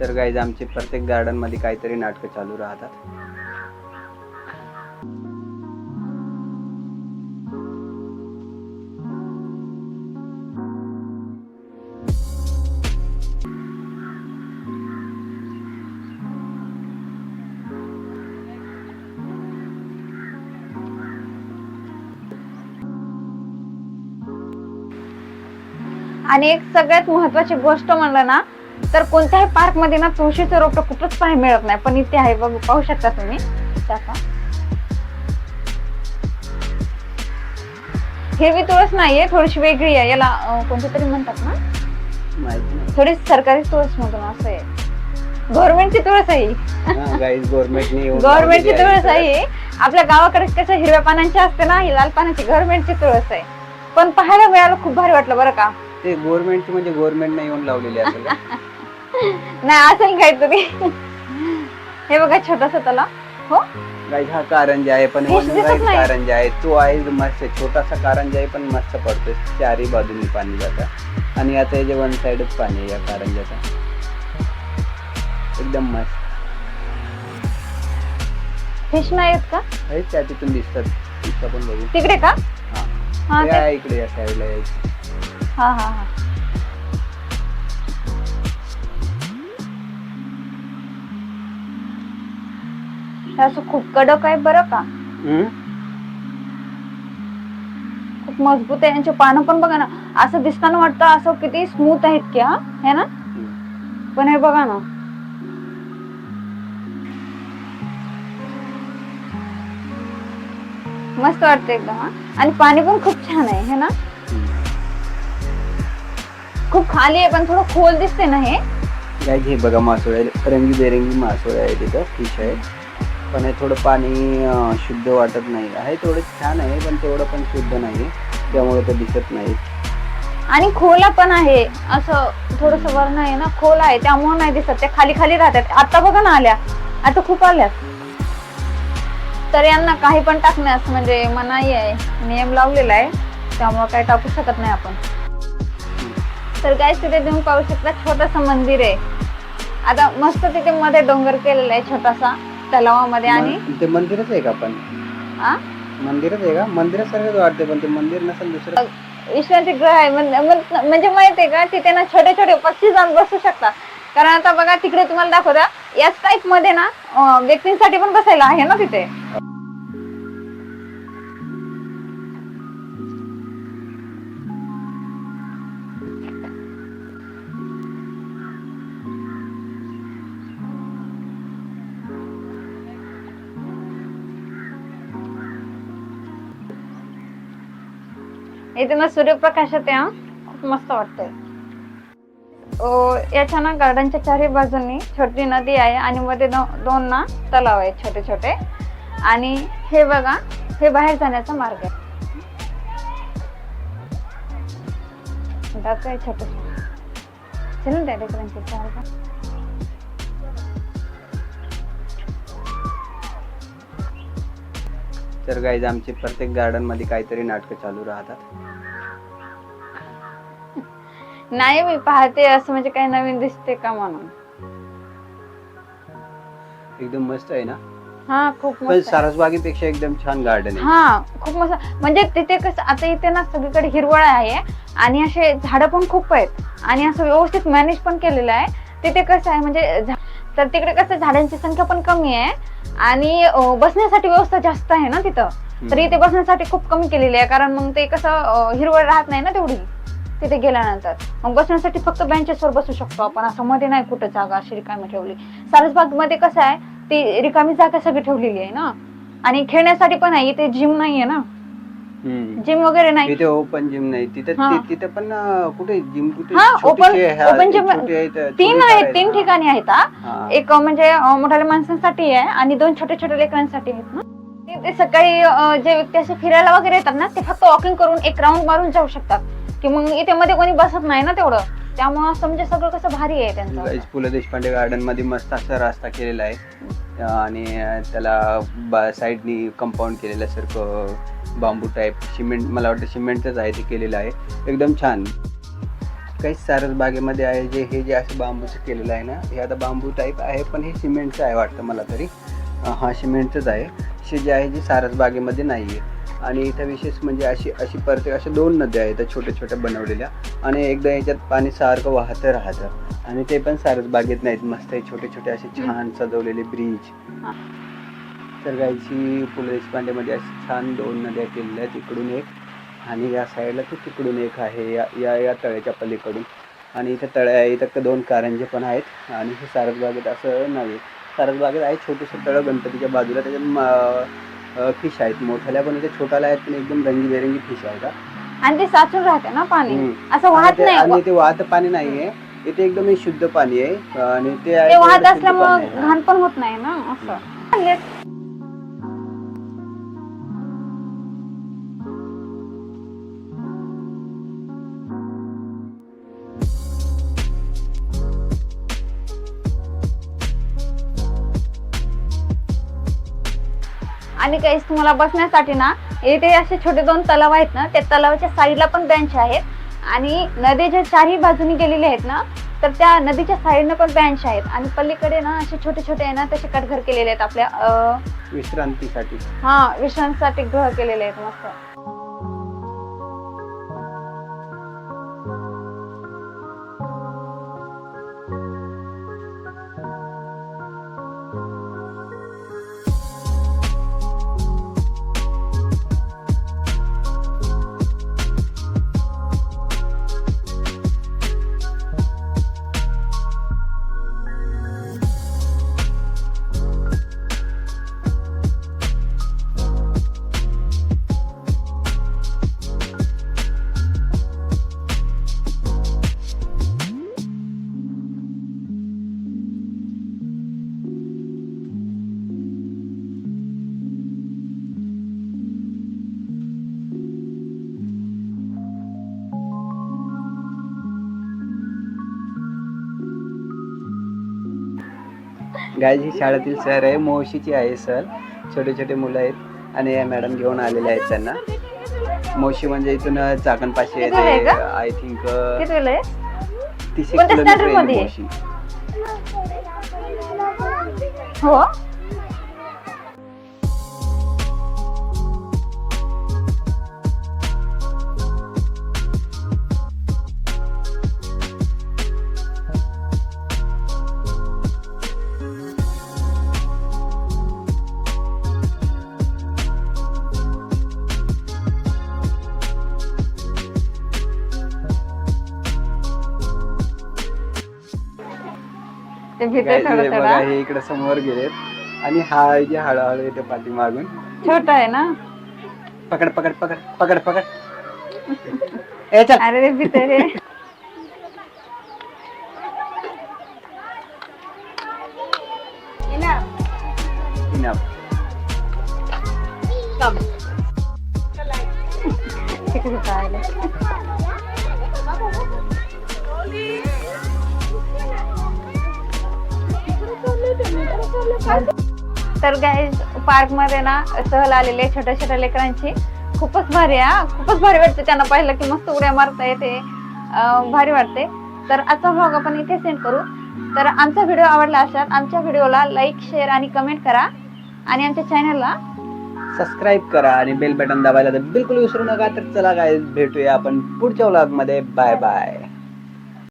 तर गाईज आमचे प्रत्येक गार्डनमध्ये काहीतरी नाटकं चालू राहतात. आणि एक सगळ्यात महत्वाची गोष्ट म्हणलं ना तर कोणत्याही पार्कमध्ये ना तुळशीचं रोपटं कुठंच पाहायला मिळत नाही. पण इथे आहे बघू पाहू शकता तुम्ही. हिरवी तुळस नाहीये थोडीशी वेगळी आहे. याला कोणती तरी म्हणतात ना? थोडी सरकारी तुळस म्हणतो ना असं आहे. गव्हर्नमेंटची तुळस आहे गव्हर्नमेंटची तुळस आहे आपल्या गावाकडे कसं हिरव्या पानांची असते ना ही लाल पानाची गव्हर्नमेंटची तुळस आहे. पण पाहायला मिळालं खूप भारी वाटलं बरं का. ते गव्हर्नमेंटची म्हणजे गव्हर्नमेंटने येऊन लावलेली असेल का? नाही असेल काहीतरी. हे बघा छोटासा तला हो? गाईज हा कारंजा आहे पण दिसत गाईज नाही. कारंजा आहे. तो आहे मस्त आहे. छोटासा कारंजा आहे पण मस्त पडतोय. चारही बाजूनी पाणी जातं. आणि आता जे वन साइडच पाणी आहे या कारंजाचा. एकदम मस्त. फिश नाही आहेत का? आहे त्या तिथून दिसतात. तिथं पण बघू. तिकडे का? हा. हा ते ते- आहे इकडे या साईडला यायचं. हा हा हा. हे असं खूप कडक आहे बरं का? खूप मजबूत आहे. यांची पानं पण बघा ना असं दिसताना वाटतं असं किती स्मूथ आहेत की हा? है ना? पण हे बघा ना. मस्त वाटतं एकदम हा? आणि पाणी पण खूप छान आहे है ना? खूप खाली आहे पण थोडं खोल दिसते ना हे? गाईज हे बघा मासोळ आहे रंगीबेरंगी मासोळ आहे तिथं फिश आहे पण हे थोडं पाणी अं, शुद्ध वाटत नाही. आहे थोडं छान आहे पण तेवढं पण शुद्ध नाही. त्यामुळे ते दिसत नाही. आणि खोला पण आहे. असं थोडस वर्ण आहे ना खोल आहे. त्यामुळे नाही दिसत. त्या खाली खाली राहतात. आता बघा ना आल्या. आता खूप आल्यात. तर यांना काही पण टाकण्यास म्हणजे मनाई आहे. नियम लावलेला आहे. त्यामुळे काही टाकू शकत नाही आपण. तर काय तिथे तुम्ही पाहू शकता छोटस मंदिर आहे. आता मस्त तिथे मध्ये डोंगर केलेला आहे छोटासा तलावामध्ये आणि ते मंदिरच आहे का पण? आ? मंदिरच आहे का? मंदिरासारखंच वाटते पण ते मंदिर नसेल दुसरं. विश्रांती ग्रह आहे म्हण- म्हण- म्हणजे माहितीये का तिथे ना छोटे छोटे पक्षी जाऊन बसू शकतात. कारण आता बघा तिकडे तुम्हाला दाखवता याच टाईपमध्ये ना अं, व्यक्तींसाठी पण बसायला आहे ना तिथे. इथे ना सूर्यप्रकाश येते हा. खूप मस्त वाटतंय. ओ, याच्या ना गार्डनच्या चारही बाजूंनी छोटी नदी आहे आणि मध्ये दो- दोन ना तलाव आहेत छोटे छोटे. आणि हे बघा हे बाहेर जाण्याचा मार्ग आहे. छोटे आहे छोट. चल त्या तर गाईज आमचे प्रत्येक गार्डनमध्ये काहीतरी नाटकं चालू राहतात. नाही मी पाहते असं म्हणजे काही नवीन दिसते का म्हणून? एकदम मस्त आहे ना? हा खूप पण मस्त आहे. सारसबागेपेक्षा एकदम छान गार्डन आहे. हा खूप मस्त. म्हणजे तिथे कसं आता इथे ना सगळीकडे हिरवळ आहे आणि असे झाडं पण खूप आहेत. आणि असं व्यवस्थित मॅनेज पण केलेलं आहे. तिथे कसं आहे म्हणजे झा- तर तिकडे कसं झाडांची संख्या पण कमी आहे आणि अं, बसण्यासाठी व्यवस्था जास्त आहे ना तिथं. तर इथे बसण्यासाठी खूप कमी केलेली आहे कारण मग ते कसं अं, हिरवळ राहत नाही ना तेवढी तिथे गेल्यानंतर. मग बसण्यासाठी फक्त बेंचेसवर बसू शकतो आपण असं मध्ये नाही कुठं जागा अशी रिकामी ठेवली. सारसबागमध्ये कसं आहे ती रिकामी जागा सगळी ठेवलेली आहे ना. आणि खेळण्यासाठी पण आहे इथे जिम नाहीये ना. हम्म. जिम वगैरे नाही तिथे ओपन जिम नाही तिथं हा. ति- तिथे पण अं, कुठे जिम कुठे हा, open- छोटीशी आहे, छोटी तीन आहेत तीन. ठिकाणी आहेत हा. हा. एक अं, म्हणजे अं, मोठ्या माणसांसाठी आहे आणि दोन छोट्या छोट्या लेकरांसाठी आहेत ना ते- ते सकाळी अं, जे व्यक्ती असे फिरायला वगैरे येतात ना ते फक्त वॉकिंग करून एक राऊंड मारून जाऊ शकतात की मग इथे मध्ये कोणी बसत नाही ना तेवढं त्यामुळे असं म्हणजे सगळं कसं भारी आहे त्यांचं गाईज पु ल देशपांडे गार्डनमध्ये मस्त असा रस्ता केलेला आहे आणि त्याला साईडनी कंपाऊंड केलेलं सारखं बांबू टाईप सिमेंट मला वाटतं सिमेंटच आहे ते केलेलं आहे. एकदम छान. काही सारस बागेमध्ये आहे जे हे जे असं बांबूचं केलेलं आहे ना हे आता बांबू टाईप आहे पण हे सिमेंटचं आहे वाटतं मला तरी. हा सिमेंटचंच आहे. हे जे आहे जे सारस बागेमध्ये नाही आहे आणि इथं विशेष म्हणजे अशी अशी प्रत्येक अशा दोन नद्या आहेत छोट्या छोट्या बनवलेल्या. आणि एकदा याच्यात पाणी सारखं वाहतं राहतं. आणि ते पण सारस बागेत नाहीत मस्त आहे छोटे छोटे असे छान सजवलेले ब्रिज तर गायची पु ल देशपांडेमध्ये अशी छान दोन नद्या केलेल्या आहेत इकडून एक. आणि या साईडला तो तिकडून एक आहे या या या तळ्याच्या पलीकडून. आणि इथं तळे आहे इथं दोन कारंजे पण आहेत. आणि हे सारसबागेत असं नाही सारसबागेत आहे छोटंसं तळं गणपतीच्या बाजूला. त्याच्यात फिश आहेत. मोठ्याला पण इथे छोटाला आहेत पण एकदम रंगीबेरंगी फिश आहेत. आणि ते साचून राहते ना पाणी. असं वाहत ते- आणि नाही ते वाहत पाणी नाहीये. इथे एकदम हे शुद्ध पाणी आहे. आणि ते आहे वाहत असल्यामुळं आहे. घाण पण होत नाही ना असं. आणि काही तुम्हाला बसण्यासाठी ना इथे असे छोटे दोन तलाव आहेत ना त्या तलावाच्या साईडला पण बेंच आहेत. आणि नदीच्या चारही बाजूनी गेलेले आहेत ना तर त्या नदीच्या साईडनं पण बेंच आहेत. आणि पलीकडे ना असे छोटे छोटे आहे ना तसे कटघर केलेले आहेत आपल्या विश्रांतीसाठी. हा विश्रांतीसाठी गृह केलेले आहेत मस्त. गायज ही शाळेतील सर आहे. मोशीची आहे सर. छोटे छोटे मुलं आहेत. आणि या मॅडम घेऊन आलेले आहेत त्यांना. मोशी म्हणजे इथून चाकणपाशी आहे का? आय थिंक तीस एक किलोमीटर आहे? मोशी. हो. ते हे थोडं बघा थोडं हे इकडे समोर गेलेत. आणि हा जे हळूहळू येते पाठीमागून. छोट आहे ना? पकड पकड पकड पकड पकड. ए चल. अरे ते भीतर आहे. Enough. तिकडे. तर गाईज पार्कमध्ये ना सहल आलेले छोट्या छोट्या लेकरांची. खूपच भारी हा. खूपच भारी वाटते त्यांना पाहिलं की मस्त उड्या मारता येते. भारी वाटते. तर आजचा व्लॉग आपण इथे सेंड करू. तर आमचा व्हिडिओ आवडला असेल आमच्या व्हिडिओला लाईक शेअर आणि कमेंट करा. आणि आमच्या चॅनलला सबस्क्राईब करा आणि बेल बटन दाबायला तर बिलकुल विसरू नका. तर चला काय भेटूया आपण पुढच्या व्लॉगमध्ये. Bye bye